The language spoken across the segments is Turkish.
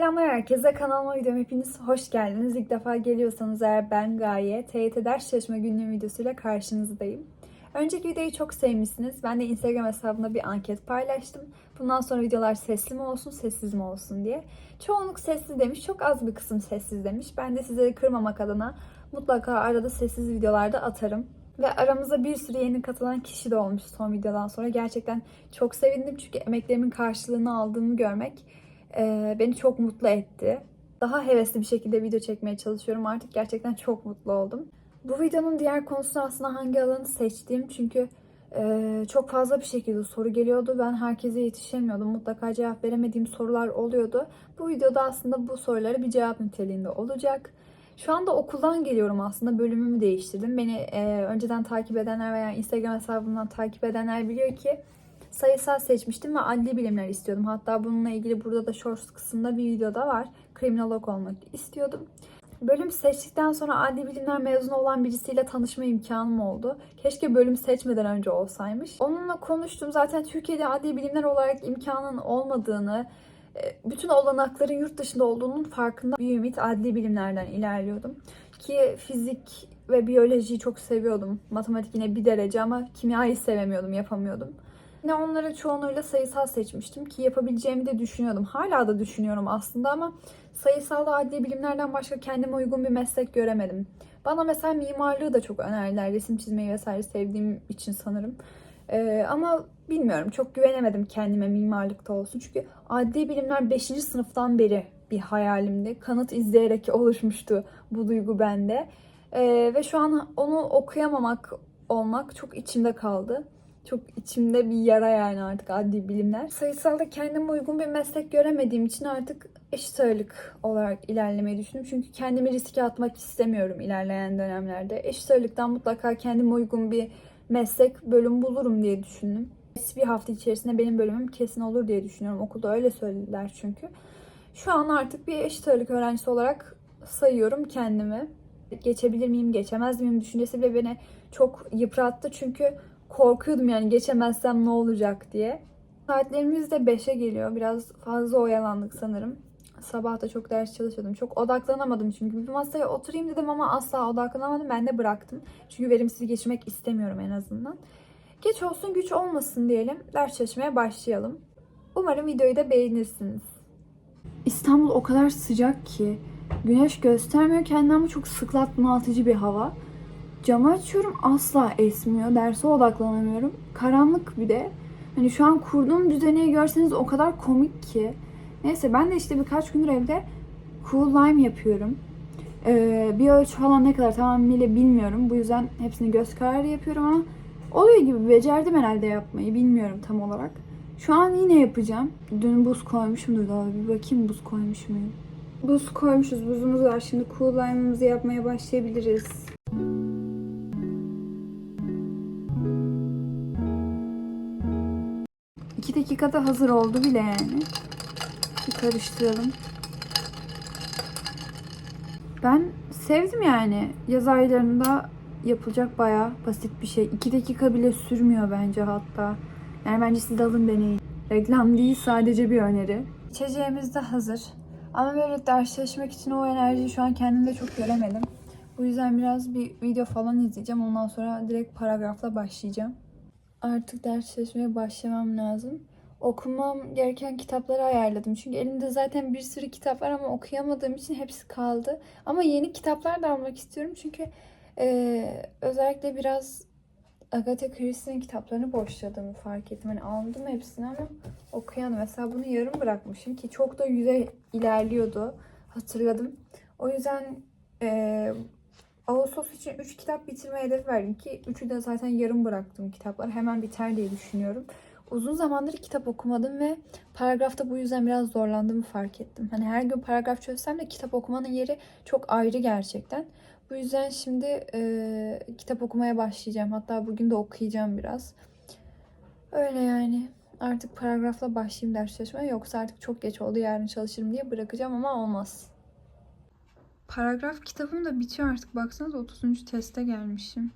Selamlar herkese. Kanalıma videoma hepiniz hoş geldiniz. İlk defa geliyorsanız eğer ben Gaye, TYT ders çalışma günlüğü videosuyla karşınızdayım. Önceki videoyu çok sevmişsiniz. Ben de Instagram hesabımda bir anket paylaştım. Bundan sonra videolar sesli mi olsun, sessiz mi olsun diye. Çoğunluk sessiz demiş, çok az bir kısım sessiz demiş. Ben de sizleri kırmamak adına mutlaka arada sessiz videolarda atarım. Ve aramıza bir sürü yeni katılan kişi de olmuş son videodan sonra. Gerçekten çok sevindim çünkü emeklerimin karşılığını aldığımı görmek e, beni çok mutlu etti. Daha hevesli bir şekilde video çekmeye çalışıyorum. Artık gerçekten çok mutlu oldum. Bu videonun diğer konusu aslında hangi alanı seçtiğim. Çünkü e, çok fazla bir şekilde soru geliyordu. Ben herkese yetişemiyordum. Mutlaka cevap veremediğim sorular oluyordu. Bu videoda aslında bu sorulara bir cevap niteliğinde olacak. Şu anda okuldan geliyorum aslında. Bölümümü değiştirdim. Beni e, önceden takip edenler veya Instagram hesabımdan takip edenler biliyor ki sayısal seçmiştim ve adli bilimler istiyordum. Hatta bununla ilgili burada da shorts kısmında bir videoda var. Kriminolog olmak istiyordum. Bölüm seçtikten sonra adli bilimler mezunu olan birisiyle tanışma imkanım oldu. Keşke bölüm seçmeden önce olsaymış. Onunla konuştum. Zaten Türkiye'de adli bilimler olarak imkanın olmadığını, e, bütün olanakların yurt dışında olduğunun farkında bir ümit adli bilimlerden ilerliyordum. Ki fizik ve biyolojiyi çok seviyordum. Matematik yine bir derece ama kimyayı sevemiyordum, yapamıyordum. Yine onları çoğunluğuyla sayısal seçmiştim ki yapabileceğimi de düşünüyordum. Hala da düşünüyorum aslında ama sayısalda adli bilimlerden başka kendime uygun bir meslek göremedim. Bana mesela mimarlığı da çok önerdiler. Resim çizmeyi vesaire sevdiğim için sanırım. Ee, ama bilmiyorum çok güvenemedim kendime mimarlıkta olsun. Çünkü adli bilimler 5. sınıftan beri bir hayalimdi. Kanıt izleyerek oluşmuştu bu duygu bende. Ee, ve şu an onu okuyamamak olmak çok içimde kaldı. Çok içimde bir yara yani artık adli bilimler. Sayısalda kendime uygun bir meslek göremediğim için artık eşit ağırlık olarak ilerlemeyi düşündüm. Çünkü kendimi riske atmak istemiyorum ilerleyen dönemlerde. Eşit ağırlıktan mutlaka kendime uygun bir meslek bölüm bulurum diye düşündüm. Bir hafta içerisinde benim bölümüm kesin olur diye düşünüyorum. Okulda öyle söylediler çünkü. Şu an artık bir eşit ağırlık öğrencisi olarak sayıyorum kendimi. Geçebilir miyim, geçemez miyim düşüncesi bile beni çok yıprattı. Çünkü korkuyordum yani geçemezsem ne olacak diye. Saatlerimiz de 5'e geliyor. Biraz fazla oyalandık sanırım. Sabah da çok ders çalışıyordum. Çok odaklanamadım çünkü. Bir masaya oturayım dedim ama asla odaklanamadım. Ben de bıraktım. Çünkü verimsiz geçirmek istemiyorum en azından. Geç olsun güç olmasın diyelim. Ders çalışmaya başlayalım. Umarım videoyu da beğenirsiniz. İstanbul o kadar sıcak ki. Güneş göstermiyor kendini ama çok sıklat bunaltıcı bir hava. Camı açıyorum asla esmiyor. Derse odaklanamıyorum. Karanlık bir de. Hani şu an kurduğum düzeni görseniz o kadar komik ki. Neyse ben de işte birkaç gündür evde cool lime yapıyorum. Ee, bir ölçü falan ne kadar tamamıyla bilmiyorum. Bu yüzden hepsini göz kararı yapıyorum ama oluyor gibi becerdim herhalde yapmayı. Bilmiyorum tam olarak. Şu an yine yapacağım. Dün buz koymuşumdur daha bir bakayım buz koymuş muyum? Buz koymuşuz. Buzumuz var. Şimdi cool lime'ımızı yapmaya başlayabiliriz. İki dakikada hazır oldu bile yani. Bir karıştıralım. Ben sevdim yani. Yaz aylarında yapılacak bayağı basit bir şey. İki dakika bile sürmüyor bence hatta. Yani bence siz de alın deneyin. Reklam değil sadece bir öneri. İçeceğimiz de hazır. Ama böyle ders çalışmak için o enerjiyi şu an kendimde çok göremedim. Bu yüzden biraz bir video falan izleyeceğim. Ondan sonra direkt paragrafla başlayacağım. Artık ders çalışmaya başlamam lazım. Okumam gereken kitapları ayarladım. Çünkü elimde zaten bir sürü kitap var ama okuyamadığım için hepsi kaldı. Ama yeni kitaplar da almak istiyorum. Çünkü e, özellikle biraz Agatha Christie'nin kitaplarını boşladığımı fark ettim. Hani aldım hepsini ama okuyamadım. Mesela bunu yarım bırakmışım ki çok da yüze ilerliyordu. Hatırladım. O yüzden e, Ağustos için 3 kitap bitirme hedefi verdim ki 3'ü de zaten yarım bıraktım kitaplar. Hemen biter diye düşünüyorum. Uzun zamandır kitap okumadım ve paragrafta bu yüzden biraz zorlandığımı fark ettim. Hani her gün paragraf çözsem de kitap okumanın yeri çok ayrı gerçekten. Bu yüzden şimdi e, kitap okumaya başlayacağım. Hatta bugün de okuyacağım biraz. Öyle yani. Artık paragrafla başlayayım ders çalışmaya. Yoksa artık çok geç oldu yarın çalışırım diye bırakacağım ama olmaz. Paragraf kitabım da bitiyor artık. Baksanıza 30. teste gelmişim.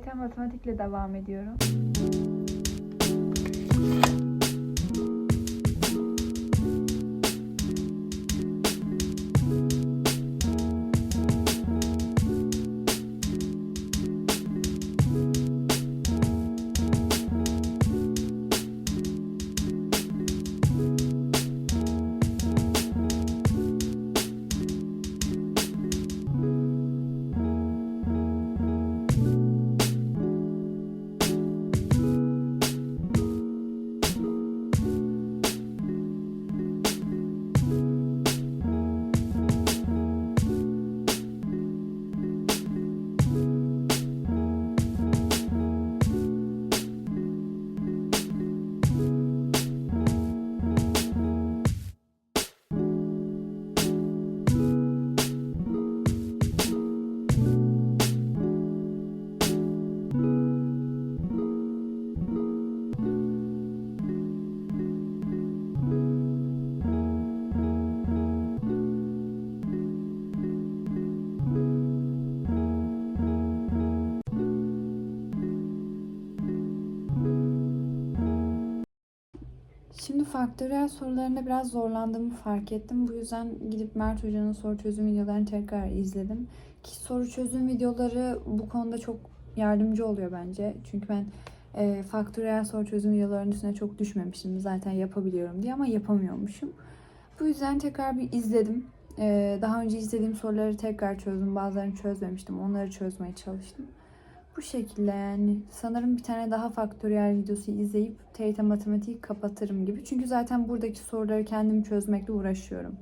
TYT matematikle devam ediyorum. Faktöriyel sorularında biraz zorlandığımı fark ettim. Bu yüzden gidip Mert Hoca'nın soru çözüm videolarını tekrar izledim. Ki soru çözüm videoları bu konuda çok yardımcı oluyor bence. Çünkü ben e, faktöriyel soru çözüm videolarının üstüne çok düşmemiştim. Zaten yapabiliyorum diye ama yapamıyormuşum. Bu yüzden tekrar bir izledim. E, daha önce izlediğim soruları tekrar çözdüm. Bazılarını çözmemiştim. Onları çözmeye çalıştım. Bu şekilde yani sanırım bir tane daha faktöriyel videosu izleyip TYT matematiği kapatırım gibi. Çünkü zaten buradaki soruları kendim çözmekle uğraşıyorum.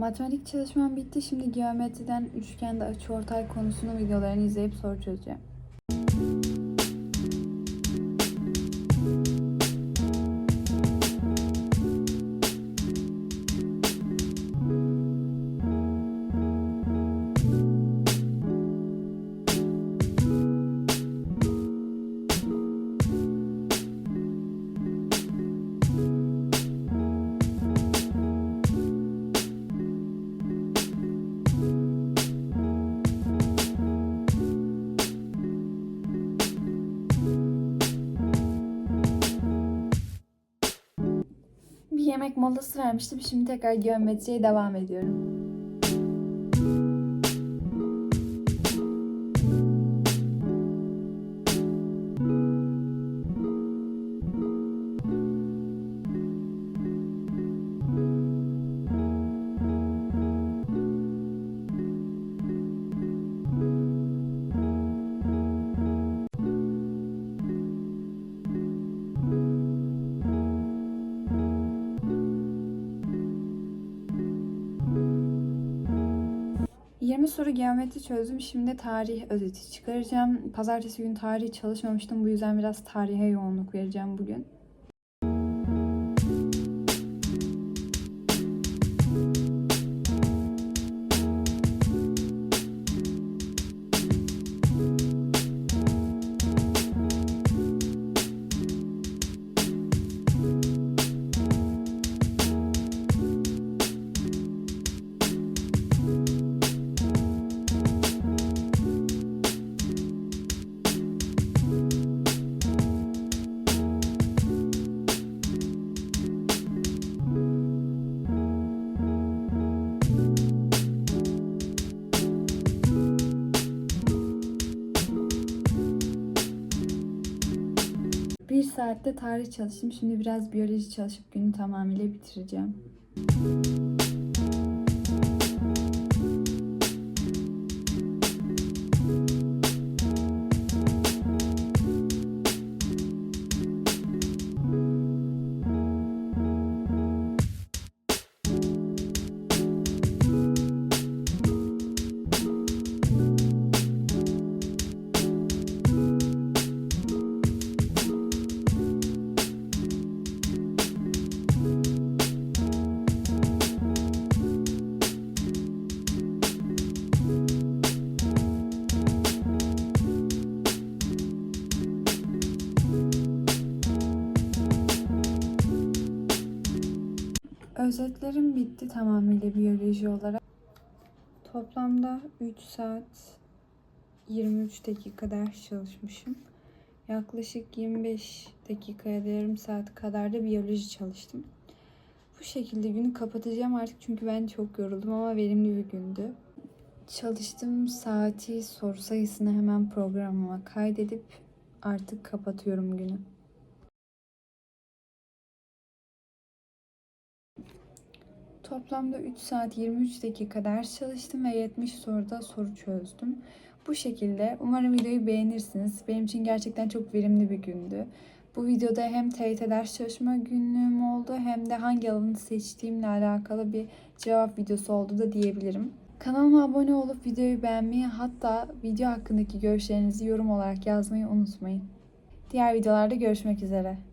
Matematik çalışmam bitti. Şimdi geometriden üçgende açıortay konusunun videolarını izleyip soru çözeceğim. Yemek molası vermiştim. Şimdi tekrar geometriye devam ediyorum. Yirmi soru geometri çözdüm. Şimdi tarih özeti çıkaracağım. Pazartesi günü tarih çalışmamıştım. Bu yüzden biraz tarihe yoğunluk vereceğim bugün. Saatte tarih çalıştım. Şimdi biraz biyoloji çalışıp günü tamamıyla bitireceğim. Özetlerim bitti tamamıyla biyoloji olarak. Toplamda 3 saat 23 dakika ders çalışmışım. Yaklaşık 25 dakikaya da yarım saat kadar da biyoloji çalıştım. Bu şekilde günü kapatacağım artık çünkü ben çok yoruldum ama verimli bir gündü. Çalıştığım saati soru sayısını hemen programıma kaydedip artık kapatıyorum günü. Toplamda 3 saat 23 dakika ders çalıştım ve 70 soruda soru çözdüm. Bu şekilde umarım videoyu beğenirsiniz. Benim için gerçekten çok verimli bir gündü. Bu videoda hem TYT ders çalışma günlüğüm oldu hem de hangi alanı seçtiğimle alakalı bir cevap videosu oldu da diyebilirim. Kanalıma abone olup videoyu beğenmeyi hatta video hakkındaki görüşlerinizi yorum olarak yazmayı unutmayın. Diğer videolarda görüşmek üzere.